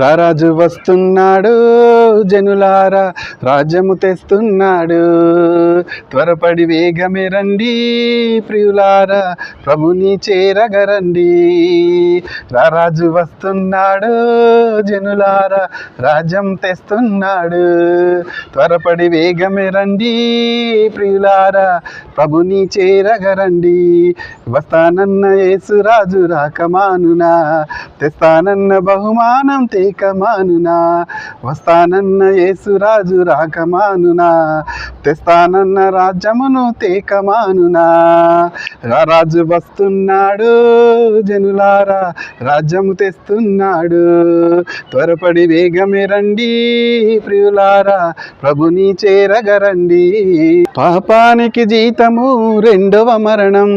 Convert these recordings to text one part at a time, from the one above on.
రారాజు వస్తున్నాడు జనులారా రాజ్యము తెస్తున్నాడు. త్వరపడి వేగమే రండి ప్రియులారా ప్రభుని చేరగరండి. రారాజు వస్తున్నాడు జనులారా రాజ్యం తెస్తున్నాడు. త్వరపడి వేగమే రండి ప్రియులారా ప్రభుని చేరగరండి. వస్తానన్న యేసురాజు రాకమానునా తెస్తానన్న బహుమానం తేకమానునా వస్తానన్న యేసురాజు రాకమానునా తెస్తానన్న రాజ్యమును తేకమానునా. రారాజు వస్తున్నాడు జనులారా రాజ్యము తెస్తున్నాడు. త్వరపడి వేగమే రండి ప్రియులారా ప్రభుని చేరగరండి. పాపానికి జీతము రెండవ మరణం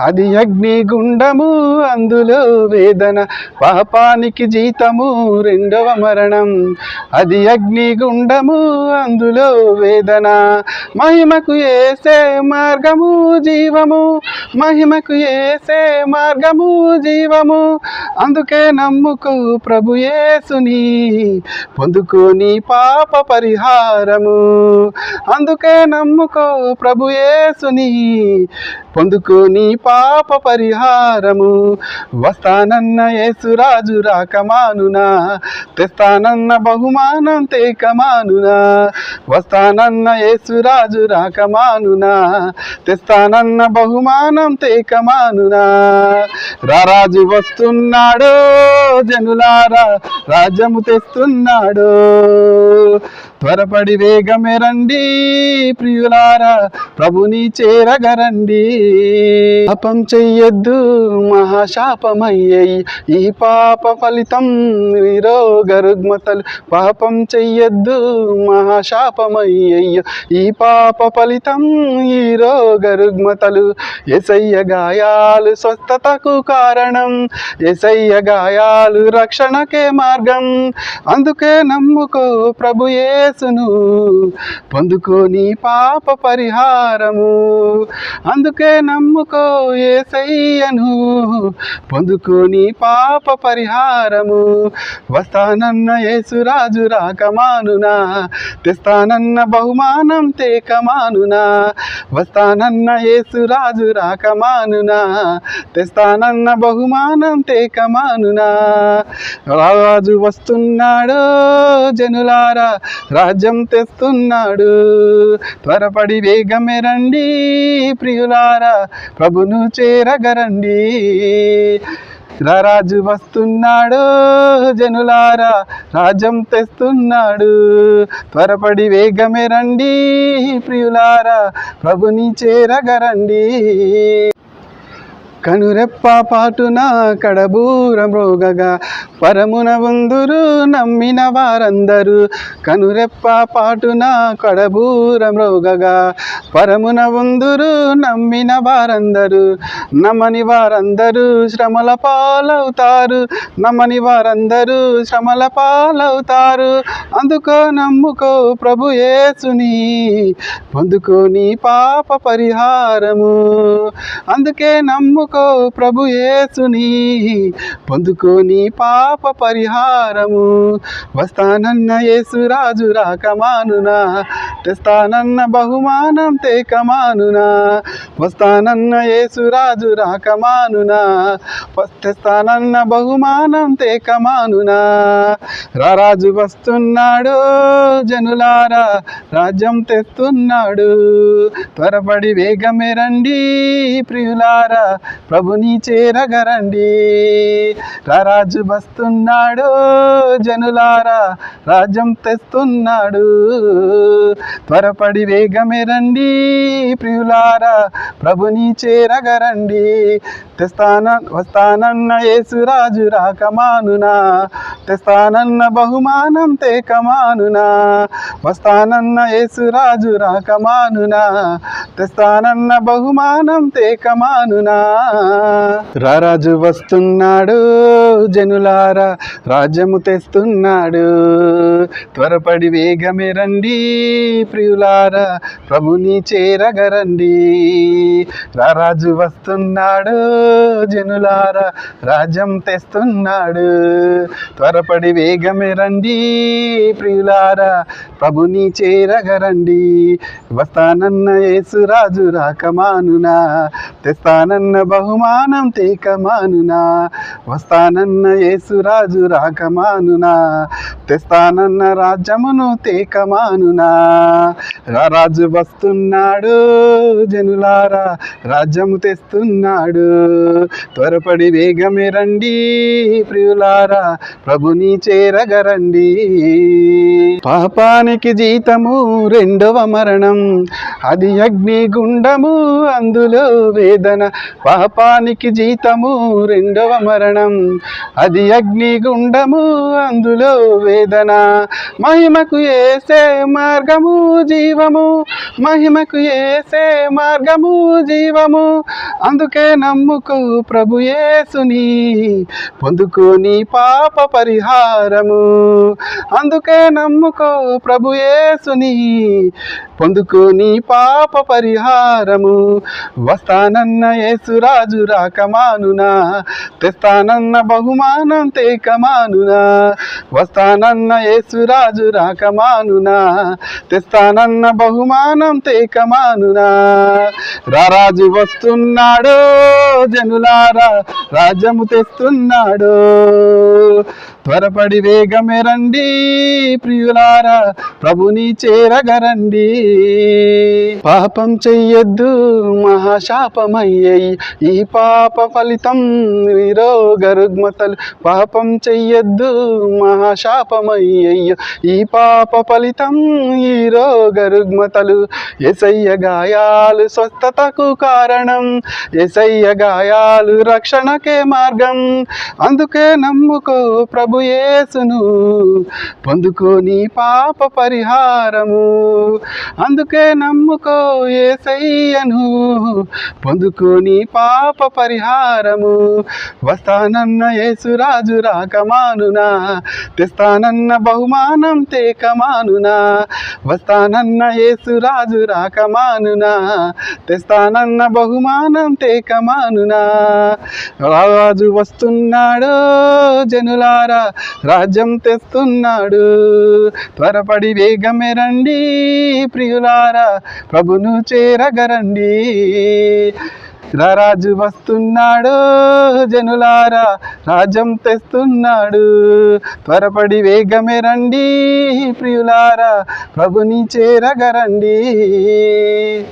అది అగ్ని గుండము అందులో వేదన. పాపానికి జీతము రెండవ మరణం. అది అగ్నిగుండము అందులో వేదన. మహిమకు ఏసే మార్గము జీవము. మహిమకు ఏసే మార్గము జీవము. అందుకే నమ్ముకో ప్రభు యేసుని. పొందుకోని పాప పరిహారము. అందుకే నమ్ముకో ప్రభు యేసుని. పొందుకోని పాప పరిహారము. వస్తానన్న యేసురాజు రాకమానునా. తెస్తానన్న బహుమానం తేకమానునా. వస్తానన్న యేసురాజు రాకమానునా. తెస్తానన్న బహుమానం తేకమానునా. రారాజు వస్తున్నాడు జనులారా రాజ్యము తెస్తున్నాడు. త్వరపడి వేగమే రండి ప్రియులారా ప్రభుని చేరగరండి. పాపం చెయ్యొద్దు మహాశాపమయ్యాయి ఈ పాప ఫలితం రోగరుగ్మతలు పాపం చెయ్యొద్దు మహాశాపమయ్యయ్యో. ఈ పాప ఫలితం ఈ రోగ రుగ్మతలు. ఎసయ్య గాయాలు స్వస్థతకు కారణం. ఎసయ్య గాయాలు రక్షణకే మార్గం. అందుకే నమ్ముకో ప్రభు యేసును. పొందుకోని పాప పరిహారము. అందుకే నమ్ముకో ఏసయ్యను. పొందుకోని పాప పరిహారము. వస్తానన్న యేసురాజు రాకమానునా తెస్తానన్న బహుమానం తేకమానునా. వస్తానన్న యేసురాజు రాకమానునా తెస్తానన్న బహుమానం తేకమానునా. రాజు వస్తున్నాడు జనులారా రాజ్యం తెస్తున్నాడు. త్వరపడి వేగమే రండి ప్రియులారా ప్రభును చేరగరండి. రారాజు వస్తున్నాడు జనులారా రాజ్యం తెస్తున్నాడు. త్వరపడి వేగమే రండి ప్రియులారా ప్రభుని చేరగరండి. కనురెప్ప పాటున కడబూర మృగగా పరమున ఉందురు నమ్మిన వారందరూ. కనురెప్ప పాటున కడబూర మృగగా పరమున ఉందురు నమ్మిన వారందరూ. నమ్మని వారందరూ శ్రమల పాలవుతారు. నమ్మని వారందరూ శ్రమల పాలవుతారు. అందుకో నమ్ముకో ప్రభు యేసుని పొందుకోని పాప పరిహారము. అందుకే నమ్ము పొందుకో ప్రభు యేసుని పొందుకోని పాప పరిహారము. వస్తానన్న యేసురాజు రాకమానునా తెస్తానన్న బహుమానం తేకమానునా. వస్తానన్న యేసురాజు రాకమానునా. వస్తేస్తానన్న బహుమానం తేకమానునా. రారాజు వస్తున్నాడు జనులారా రాజ్యం తెస్తున్నాడు. త్వరపడి వేగమే రండి ప్రియులారా ప్రభుని చేరగరండి. రారాజు వస్తున్నాడు జనులారా రాజ్యం తెస్తున్నాడు. త్వరపడి వేగమే రండి ప్రియులారా ప్రభుని చేరగరండి. తెస్తాన వస్తానన్న యేసురాజు రాకమానునా. తెస్తానన్న బహుమానం తే కమానునా వస్తానన్న యేసురాజు రాకమానునా. తెస్తానన్న బహుమానం తే కమానునా రారాజు వస్తున్నాడు జనులారా రాజ్యము తెస్తున్నాడు. త్వరపడి వేగమే రండి ప్రియులారా ప్రభుని చేరగరండి. రారాజు వస్తున్నాడు జనులారా రాజ్యం తెస్తున్నాడు. త్వరపడి వేగమే రండి ప్రియులారా ప్రభుని చేరగరండి. వస్తానన్న యేసురాజు రాకమానునా తెస్తానన్న బహుమానం తేకమానునా. వస్తానన్న యేసురాజు రాకమానునా తెస్తానన్న రాజ్యమును తేకమానునా. రాజు వస్తున్నాడు జనులారా రాజ్యము తెస్తున్నాడు. త్వరపడి వేగమే రండి ప్రియులారా ప్రభుని చేరగరండి. పాపానికి జీతము రెండవ మరణం అది అగ్ని గుండము అందులో వేదన. పాపానికి జీతము రెండవ మరణం అది అగ్ని గుండము అందులో వేదన. మహిమకు ఏసే మార్గము జీవము. మహిమకు ఏసే మార్గము జీవము. అందుకే నమ్ముకు కొరకు ప్రభుయేసుని పొందుకోని పాప పరిహారము. అందుకే నమ్ముకో ప్రభుయేసుని పొందుకోని పాప పరిహారము. వస్తానన్న యేసురాజు రాకమానునా తెస్తానన్న బహుమానం తేకమానునా. వస్తానన్న యేసురాజు రాకమానునా తెస్తానన్న బహుమానం తేకమానునా. రారాజు వస్తున్నాడు జనులారా రాజ్యము తెస్తున్నాడు. త్వరపడి వేగమే రండి ప్రియులారా ప్రభుని చేరగరండి. పాపం చెయ్యొద్దు మహాశాపమయ్యాయి ఈ పాప ఫలితం నిరోగ రుగ్మతలు. పాపం చెయ్యొద్దు మహాశాపమయ్యయ్యో ఈ పాప ఫలితం ఈ రోగ రుగ్మతలు. ఎసయ్య గాయాలు స్వస్థతకు కారణం. ఎసయ్య గాయాలు రక్షణకే మార్గం. అందుకే నమ్ముకో ప్రభు యేసును పొందుకోని పాప పరిహారము. అందుకే నమ్ముకో ఏసయ్యను పొందుకోని పాప పరిహారము. వస్తానన్న యేసురాజు రాకమానునా తెస్తానన్న బహుమానం తేకమానునా. వస్తానన్న యేసురాజు రాకమానునా తెస్తానన్న బహుమానం తేకమానునా. రాజు వస్తున్నాడు జనులారా రాజ్యం తెస్తున్నాడు. త్వరపడి వేగమే రండి ప్రియులారా ప్రభును చేరగరండి. రారాజు వస్తున్నాడు జనులారా రాజ్యం తెస్తున్నాడు. త్వరపడి వేగమే రండి ప్రియులారా ప్రభుని చేరగరండి.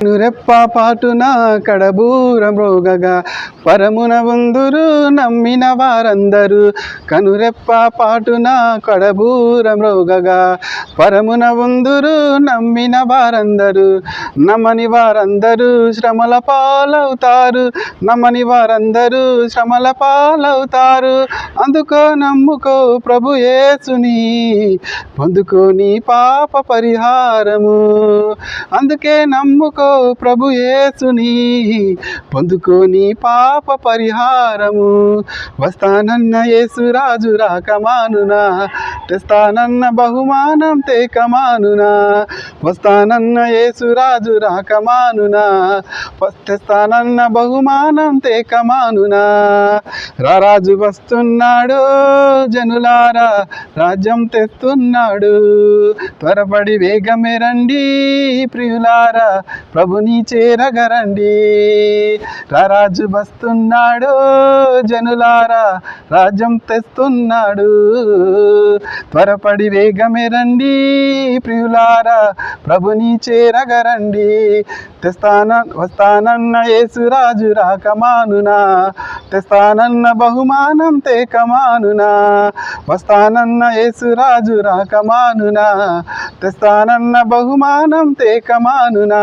నురెప్ప పాటున కడబూర మ్రోగగా పరమున ఉందురు నమ్మిన వారందరూ. కనురెప్ప పాటున కడబూర మ్రోగగా పరమున ఉందురు నమ్మిన వారందరూ. నమ్మని వారందరూ శ్రమల పాలవుతారు. నమ్మని వారందరూ శ్రమల పాలవుతారు. అందుకో నమ్ముకో ప్రభు యేసుని పొందుకోని పాప పరిహారము. అందుకే నమ్ముకో ప్రభు యేసుని పొందుకోని పాప పరిహారము. వస్తానన్న యేసురాజు రాకమానునా తెస్తానన్న బహుమానం తేకమానునా. వస్తానన్న యేసురాజు రాకమానునా. తెస్తానన్న బహుమానం తేకమానునా. రారాజు వస్తున్నాడు జనులారా రాజ్యం తెస్తున్నాడు. త్వరపడి వేగమే రండి ప్రియులారా ప్రభుని చేరగరండి. రారాజు వస్తున్నాడు జనులారా రాజ్యం తెస్తున్నాడు. త్వరపడి వేగమే రండి ప్రియులారా ప్రభుని చేరగరండి. తెస్తాన వస్తానన్న యేసురాజు రాకమానునా. తెస్తానన్న బహుమానం తేకమానునా. వస్తానన్న యేసురాజు రాకమానునా. తెస్తానన్న బహుమానం తేకమానునా.